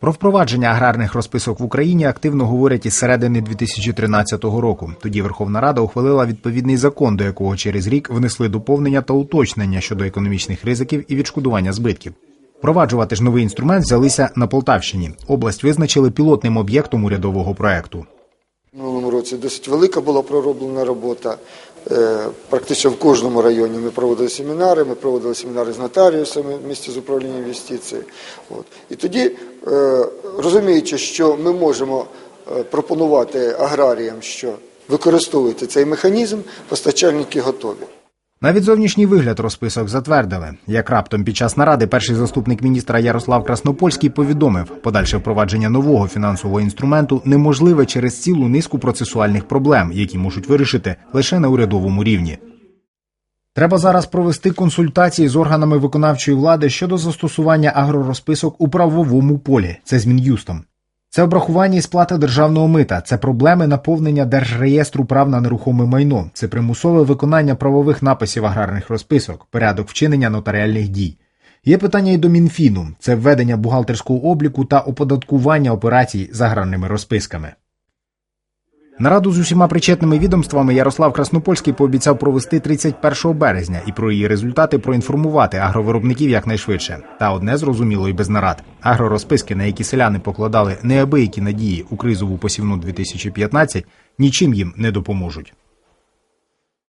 Про впровадження аграрних розписок в Україні активно говорять із середини 2013 року. Тоді Верховна Рада ухвалила відповідний закон, до якого через рік внесли доповнення та уточнення щодо економічних ризиків і відшкодування збитків. Впроваджувати ж новий інструмент взялися на Полтавщині. Область визначили пілотним об'єктом урядового проекту. Минулому році досить велика була пророблена робота. Е, Практично в кожному районі ми проводили семінари, ми проводили семінари з нотаріусами в місті з управління інвестицій. От. І тоді, е, розуміючи, що ми можемо е, пропонувати аграріям, що використовуйте цей механізм, постачальники готові. Навіть зовнішній вигляд розписок затвердили. Як раптом під час наради перший заступник міністра Ярослав Краснопольський повідомив, подальше впровадження нового фінансового інструменту неможливе через цілу низку процесуальних проблем, які можуть вирішити лише на урядовому рівні. Треба зараз провести консультації з органами виконавчої влади щодо застосування агророзписок у правовому полі. Це з Мін'юстом. Це обрахування і сплата державного мита, це проблеми наповнення держреєстру прав на нерухоме майно, це примусове виконання правових написів аграрних розписок, порядок вчинення нотаріальних дій. Є питання і до Мінфіну, це введення бухгалтерського обліку та оподаткування операцій з аграрними розписками. Нараду з усіма причетними відомствами Ярослав Краснопольський пообіцяв провести 31 березня і про її результати проінформувати агровиробників якнайшвидше. Та одне зрозуміло і без нарад. Агророзписки, на які селяни покладали неабиякі надії у кризову посівну 2015, нічим їм не допоможуть.